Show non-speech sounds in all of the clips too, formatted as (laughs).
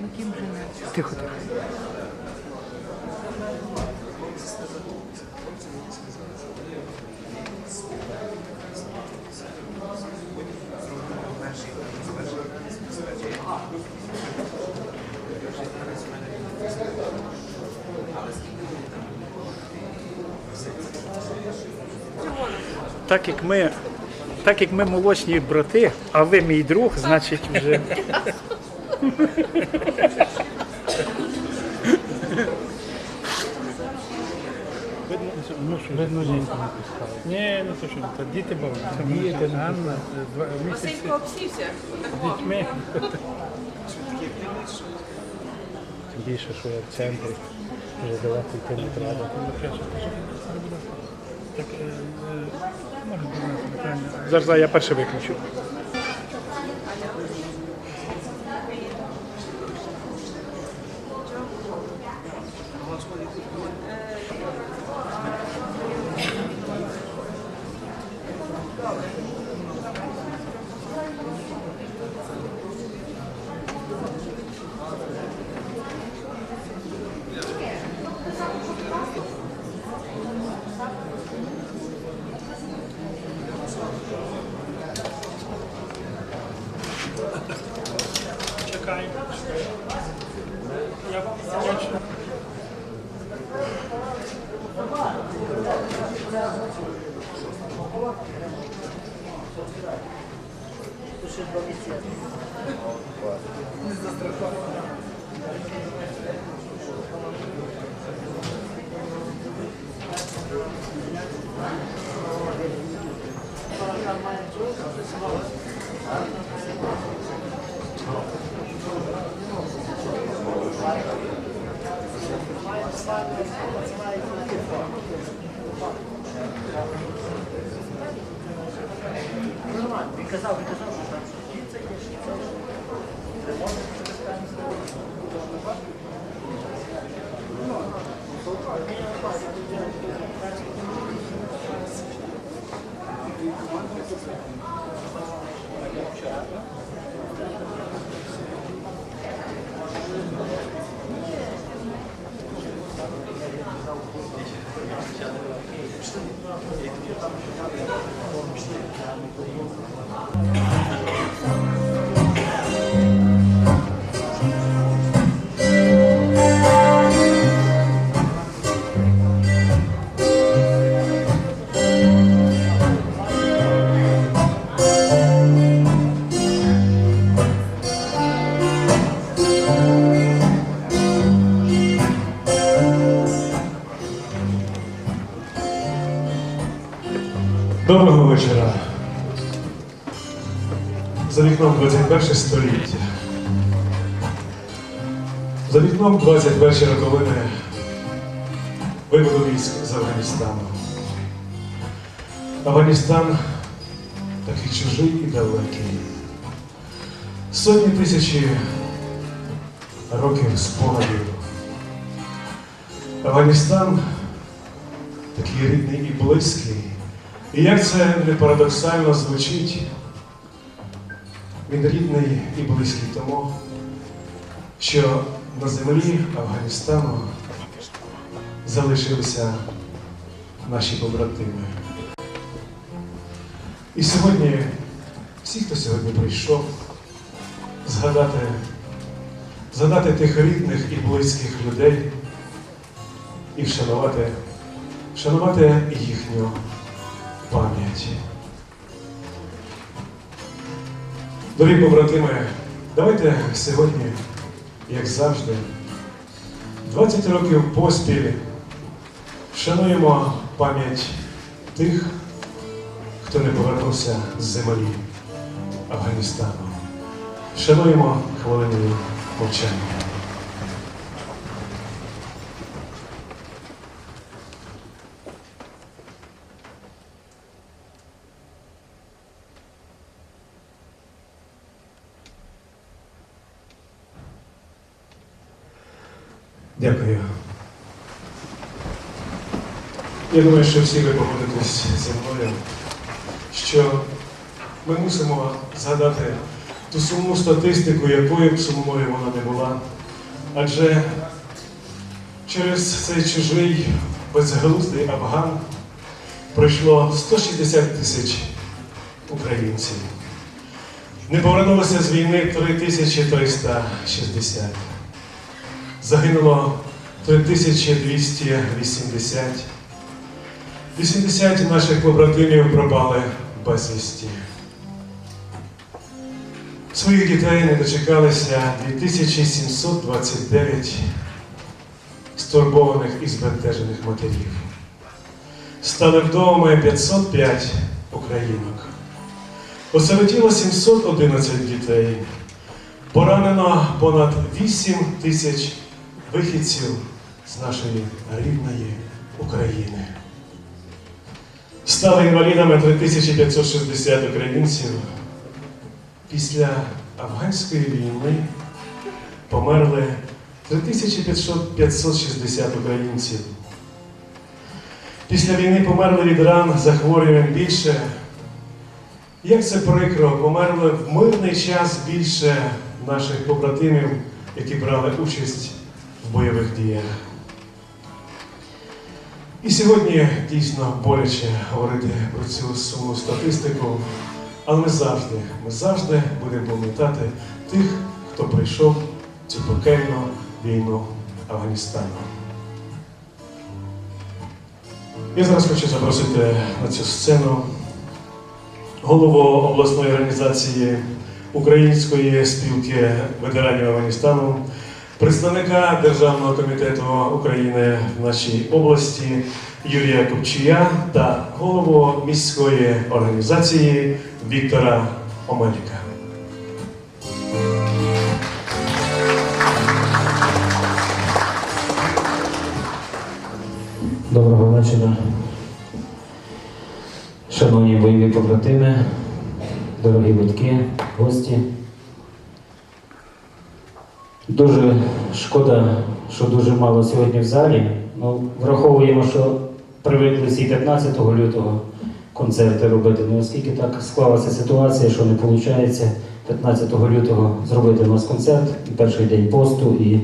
Ну ким живе? Тихо, тихо. Так як ми, так як ми молочні брати, а ви мій друг, значить вже. (laughs) Видно, ну що, видно жінку. Ні, ну то що, то діти бавляться. Діти, Анна, два місяці Василько обсівся. з дітьми. Тим більше, що я в центрі, вже далеко йти не треба. Так, е, е, може зараз я перше виключу. Нормально, він казав, він казав. Доброго За вікном 21 роковини виводу військ з Афганістану. Афганістан такий чужий і далекий. Сотні тисячі років спогадів. Афганістан такий рідний і близький. І як це не парадоксально звучить, він рідний і близький тому, що на землі Афганістану залишилися наші побратими. І сьогодні всі, хто сьогодні прийшов, згадати, згадати тих рідних і близьких людей і вшанувати, вшанувати їхню пам'ять. Дорогі побратими, давайте сьогодні, як завжди, 20 років поспіль вшануємо пам'ять тих, хто не повернувся з землі Афганістану. Вшануємо хвилиною мовчання. Дякую. Я думаю, що всі ви погодитесь зі мною, що ми мусимо згадати ту сумну статистику, якою б сумною вона не була. Адже через цей чужий безглуздий Афган пройшло 160 тисяч українців. Не повернулося з війни 3360. Загинуло 3280. 80 наших побратимів пропали безвісті. Своїх дітей не дочекалися 2729 стурбованих і збентежених матерів. Стали вдовами 505 українок. Осиротіло 711 дітей. Поранено понад 8 тисяч вихідців з нашої рідної України. Стали інвалідами 3560 українців. Після афганської війни померли 3560 українців. Після війни померли від ран захворювань більше. Як це прикро, померли в мирний час більше наших побратимів, які брали участь в бойових діях. І сьогодні дійсно боляче говорити про цю сумну статистику, але ми завжди, ми завжди будемо пам'ятати тих, хто прийшов цю пекельну війну Афганістану. Я зараз хочу запросити на цю сцену голову обласної організації Української спілки ветеранів Афганістану, представника Державного комітету України в нашій області Юрія Копчія та голову міської організації Віктора Омелька. Доброго вечора. Шановні бойові побратими, дорогі батьки, гості. Дуже шкода, що дуже мало сьогодні в залі. Ну, враховуємо, що привикли всі 15 лютого концерти робити. Ну, оскільки так склалася ситуація, що не виходить 15 лютого зробити у нас концерт, і перший день посту, і,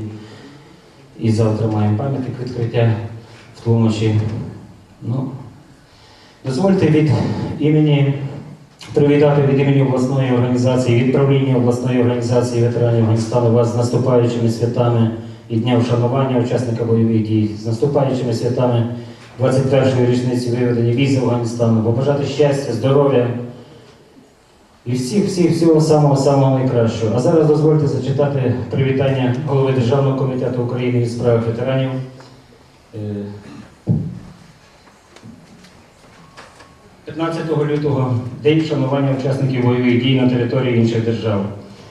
і завтра маємо пам'ятник відкриття в тлумачі. Ну, дозвольте від імені привітати від імені обласної організації, від правління обласної організації ветеранів Афганістану вас з наступаючими святами і дня вшанування учасника бойових дій, з наступаючими святами 21-ї річниці виведення військ Афганістану, побажати щастя, здоров'я і всіх, всіх, всього самого самого найкращого. А зараз дозвольте зачитати привітання голови Державного комітету України із справ ветеранів. 15 лютого День вшанування учасників бойових дій на території інших держав.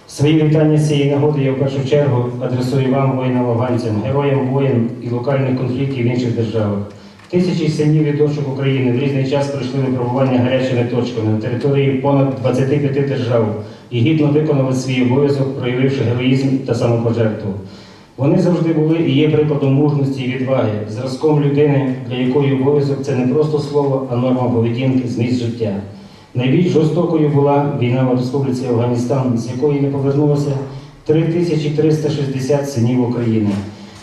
Свої вітання з цієї нагоди я в першу чергу адресую вам, воїнам афганцям, героям воєн і локальних конфліктів в інших державах. Тисячі синів і дочок України в різний час пройшли випробування гарячими точками на території понад 25 держав і гідно виконали свій обов'язок, проявивши героїзм та самопожертву. Вони завжди були і є прикладом мужності і відваги, зразком людини, для якої обов'язок це не просто слово, а норма поведінки, зміст життя. Найбільш жорстокою була війна в Республіці Афганістан, з якої не повернулося 3360 синів України.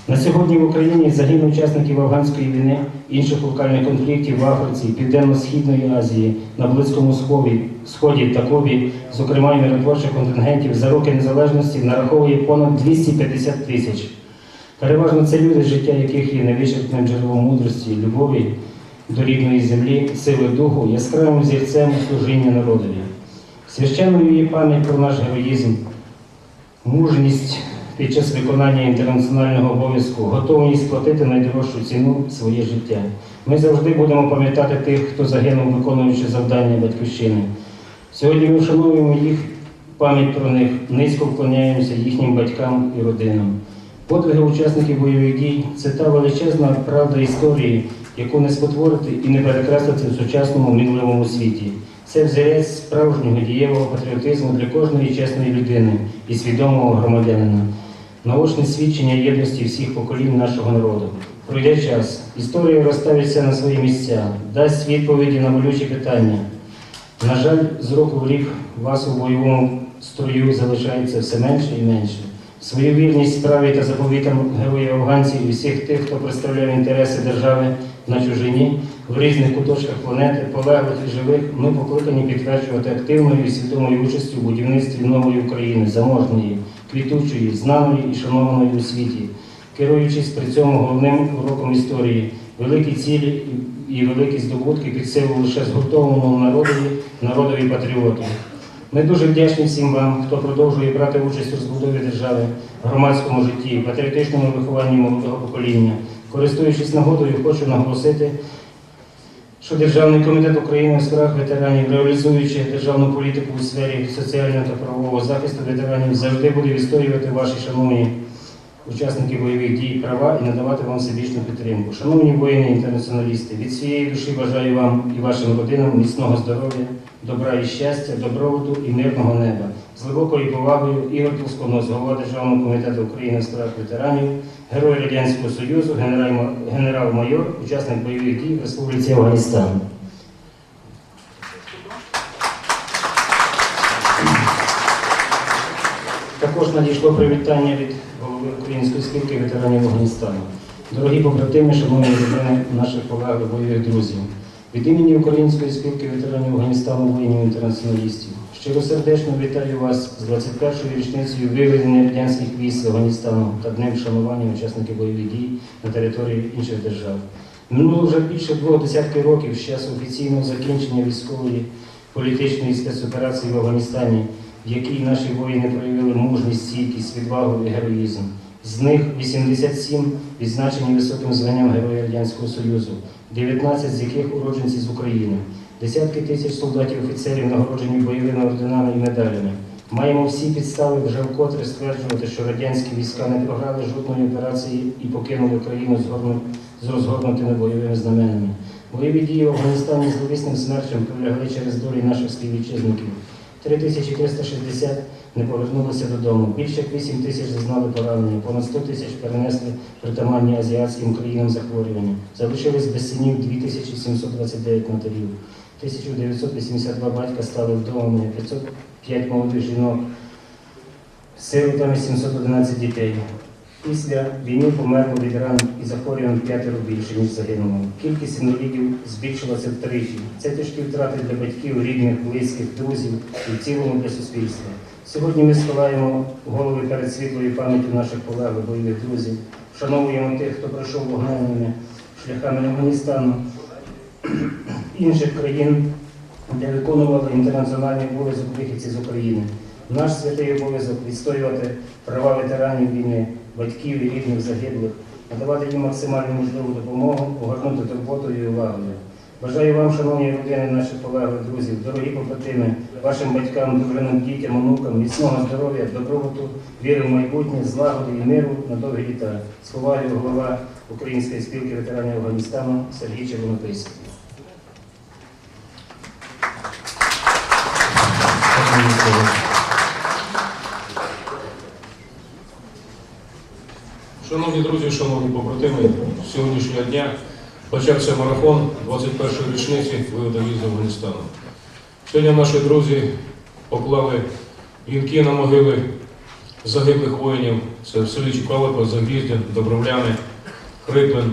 На сьогодні в Україні загинули учасників афганської війни, інших локальних конфліктів в Африці, Південно-Східної Азії, на Близькому Сході, Сході та Кубі, зокрема і миротворчих контингентів за роки незалежності нараховує понад 250 тисяч. Переважно це люди, життя яких є невичерпним джерелом мудрості, любові до рідної землі, сили духу, яскравим зірцем служіння народові. Священною є пам'ять про наш героїзм, мужність під час виконання інтернаціонального обов'язку, готовність платити найдорожчу ціну своє життя. Ми завжди будемо пам'ятати тих, хто загинув, виконуючи завдання батьківщини. Сьогодні ми вшановуємо їх пам'ять про них, низько вклоняємося їхнім батькам і родинам. Подвиги учасників бойових дій це та величезна правда історії, яку не спотворити і не перекреслити в сучасному мінливому світі. Це взірець справжнього дієвого патріотизму для кожної чесної людини і свідомого громадянина. Наочне свідчення єдності всіх поколінь нашого народу. Пройде час, історія розставиться на свої місця, дасть відповіді на болючі питання. На жаль, з року в рік вас у бойовому строю залишається все менше і менше. Свою вірність справі та заповітам героїв афганців і всіх тих, хто представляє інтереси держави на чужині в різних куточках планети, полеглих і живих, ми покликані підтверджувати активною і свідомою участю в будівництві нової України, заможної, квітучої, знаної і шанованої у світі, керуючись при цьому головним уроком історії, великі цілі і великі здобутки під силу лише згуртованому народові, народові патріоту. Ми дуже вдячні всім вам, хто продовжує брати участь у розбудові держави, громадському житті, патріотичному вихованні молодого покоління. Користуючись нагодою, хочу наголосити, що Державний комітет України у справах ветеранів, реалізуючи державну політику у сфері соціального та правового захисту ветеранів, завжди буде відстоювати ваші шановні учасники бойових дій права і надавати вам всебічну підтримку. Шановні воїни-інтернаціоналісти, від всієї душі бажаю вам і вашим родинам міцного здоров'я, добра і щастя, добробуту і мирного неба. З глибокою повагою Ігор Толсконос, голова Державного комітету України з справах ветеранів, герой Радянського Союзу, генерал- генерал-майор, учасник бойових дій в Республіці Афганістан. Також надійшло привітання від Української спілки ветеранів Афганістану. Дорогі побратими, шановні родини наших полеглих бойових друзів. Від імені Української спілки ветеранів Афганістану воїнів інтернаціоналістів. Щиросердечно вітаю вас з 21-ю річницею виведення радянських військ Афганістану та днем вшанування учасників бойових дій на території інших держав. Минуло вже більше двох десятків років з часу офіційного закінчення військової політичної спецоперації в Афганістані, в якій наші воїни проявили мужність, стійкість, відвагу і героїзм. З них 87 відзначені високим званням Героя Радянського Союзу, 19 з яких уродженці з України. Десятки тисяч солдатів-офіцерів, нагороджені бойовими орденами і медалями. Маємо всі підстави вже вкотре стверджувати, що радянські війська не програли жодної операції і покинули країну з розгорнутими бойовими знаменами. Бойові дії в Афганістані зловісним смерчем пролягли через долі наших співвітчизників. 3360 не повернулися додому. Більше як 8 тисяч зазнали поранення, понад 100 тисяч перенесли притаманні азіатським країнам захворювання. Залишились без синів 2729 матерів. 1982 батька стали вдовами, 505 молодих жінок, сиротами 711 дітей. Після війни померло від ран і захворювань п'ятеро більше, ніж загинуло. Кількість інвалідів збільшилася втричі. Це тяжкі втрати для батьків, рідних, близьких, друзів і в цілому для суспільства. Сьогодні ми схилаємо голови перед світлою пам'яттю наших полеглих бойових друзів, вшановуємо тих, хто пройшов вогненними шляхами Афганістану, інших країн, де виконували інтернаціональний обов'язок вихідці з України. Наш святий обов'язок відстоювати права ветеранів війни, батьків і рідних загиблих, надавати їм максимальну можливу допомогу, огорнути турботою і увагою. Бажаю вам, шановні родини наших полеглих друзів, дорогі побратими, вашим батькам, дружинам, дітям, онукам, міцного здоров'я, добробуту, віри в майбутнє, злагоди і миру на довгі літа. З повагою голова Української спілки ветеранів Афганістану Сергій Червонописський. Шановні друзі, шановні побратими, з сьогоднішнього дня почався марафон 21-ї річниці виводу з Афганістану. Сьогодні наші друзі поклали вінки на могили загиблих воїнів. Це в селі Чукалико, Загріздя, Добровляни, Хриплин,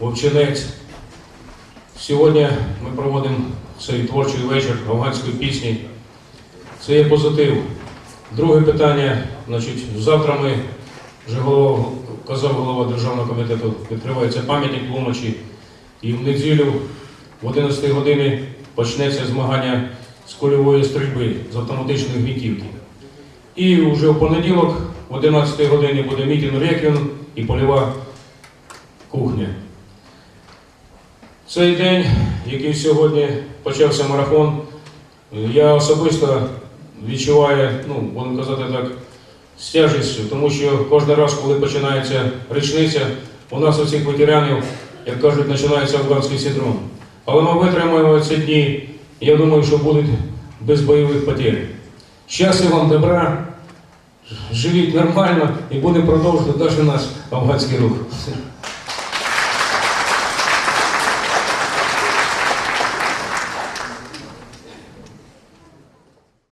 Вовчинець. Сьогодні ми проводимо цей творчий вечір афганської пісні. Це є позитив. Друге питання, значить, завтра ми вже голова, казав голова Державного комітету, відкривається пам'ятник Тлумачі. І в неділю в 11 годині почнеться змагання з кульової стрільби з автоматичної гвинтівки. І вже в понеділок, в 11 годині буде мітинг реквін і польова кухня. Цей день, який сьогодні почався марафон, я особисто відчуваю, ну, будемо казати так, з тяжістю, тому що кожен раз, коли починається річниця, у нас у цих ветеранів, як кажуть, починається афганський синдром. Але ми витримаємо ці дні, і я думаю, що будуть без бойових потерь. Щастя вам, добра, живіть нормально і будемо продовжувати навіть наш афганський рух.